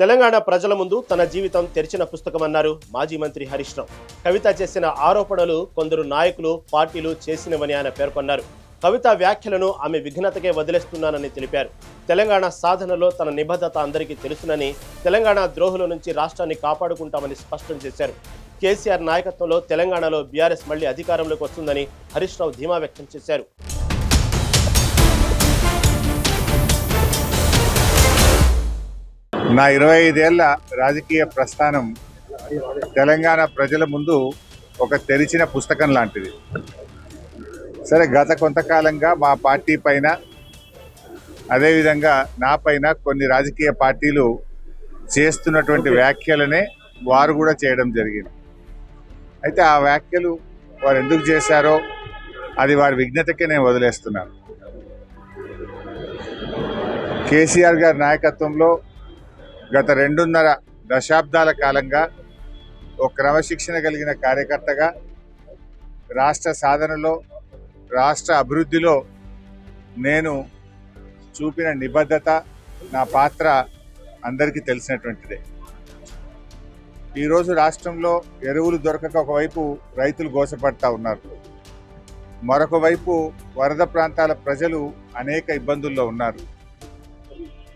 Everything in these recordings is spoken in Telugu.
తెలంగాణ ప్రజల ముందు తన జీవితం తెరిచిన పుస్తకమన్నారు మాజీ మంత్రి హరీష్ రావు. కవిత చేసిన ఆరోపణలు కొందరు నాయకులు పార్టీలు చేసినవని ఆయన పేర్కొన్నారు. కవిత వ్యాఖ్యలను ఆమె విఘ్నతకే వదిలేస్తున్నానని తెలిపారు. తెలంగాణ సాధనలో తన నిబద్ధత అందరికీ తెలుసునని తెలంగాణ ద్రోహుల నుంచి రాష్ట్రాన్ని కాపాడుకుంటామని స్పష్టం చేశారు. కేసీఆర్ నాయకత్వంలో తెలంగాణలో బీఆర్ఎస్ మళ్ళీ అధికారంలోకి వస్తుందని హరీష్ రావు ధీమా వ్యక్తం చేశారు. నా ఇరవై ఐదేళ్ళ రాజకీయ ప్రస్థానం తెలంగాణ ప్రజల ముందు ఒక తెరిచిన పుస్తకం లాంటిది. సరే గత కొంతకాలంగా మా పార్టీ పైన అదేవిధంగా నా పైన కొన్ని రాజకీయ పార్టీలు చేస్తున్నటువంటి వ్యాఖ్యలనే వారు కూడా చేయడం జరిగింది. అయితే ఆ వ్యాఖ్యలు వారు ఎందుకు చేశారో అది వారి విజ్ఞతకే నేను వదిలేస్తున్నాను. కేసీఆర్ గారి నాయకత్వంలో గత రెండున్నర దశాబ్దాల కాలంగా ఒక క్రమశిక్షణ కలిగిన కార్యకర్తగా రాష్ట్ర సాధనలో రాష్ట్ర అభివృద్ధిలో నేను చూపిన నిబద్ధత నా పాత్ర అందరికీ తెలిసినటువంటిదే. ఈరోజు రాష్ట్రంలో ఎరువులు దొరకక ఒకవైపు రైతులు గోసపడతా ఉన్నారు. మరొక వైపు వరద ప్రాంతాల ప్రజలు అనేక ఇబ్బందుల్లో ఉన్నారు.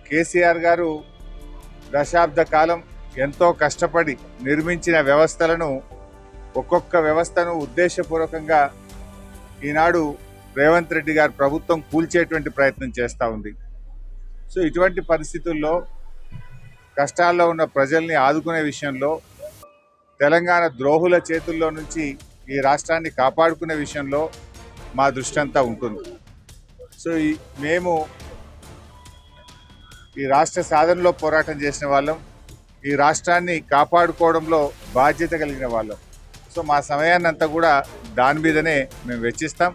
కేసీఆర్ గారు దశాబ్ద కాలం ఎంతో కష్టపడి నిర్మించిన వ్యవస్థలను ఒక్కొక్క వ్యవస్థను ఉద్దేశపూర్వకంగా ఈనాడు రేవంత్ రెడ్డి గారి ప్రభుత్వం కూల్చేటువంటి ప్రయత్నం చేస్తూ ఉంది. సో ఇటువంటి పరిస్థితుల్లో కష్టాల్లో ఉన్న ప్రజల్ని ఆదుకునే విషయంలో తెలంగాణ ద్రోహుల చేతుల్లో నుంచి ఈ రాష్ట్రాన్ని కాపాడుకునే విషయంలో మా దృష్టి అంతా ఉంటుంది. సో ఈ మేము ఈ రాష్ట్ర సాధనలో పోరాటం చేసిన వాళ్ళం. ఈ రాష్ట్రాన్ని కాపాడుకోవడంలో బాధ్యత కలిగిన వాళ్ళం. సో మా సమయాన్ని అంతా కూడా దాని మీదనే మేము వెచ్చిస్తాం.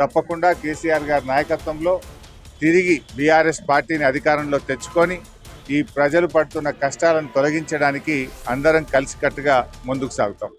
తప్పకుండా కేసీఆర్ గారి నాయకత్వంలో తిరిగి బీఆర్ఎస్ పార్టీని అధికారంలో తెచ్చుకొని ఈ ప్రజలు పడుతున్న కష్టాలను తొలగించడానికి అందరం కలిసికట్టుగా ముందుకు సాగుతాం.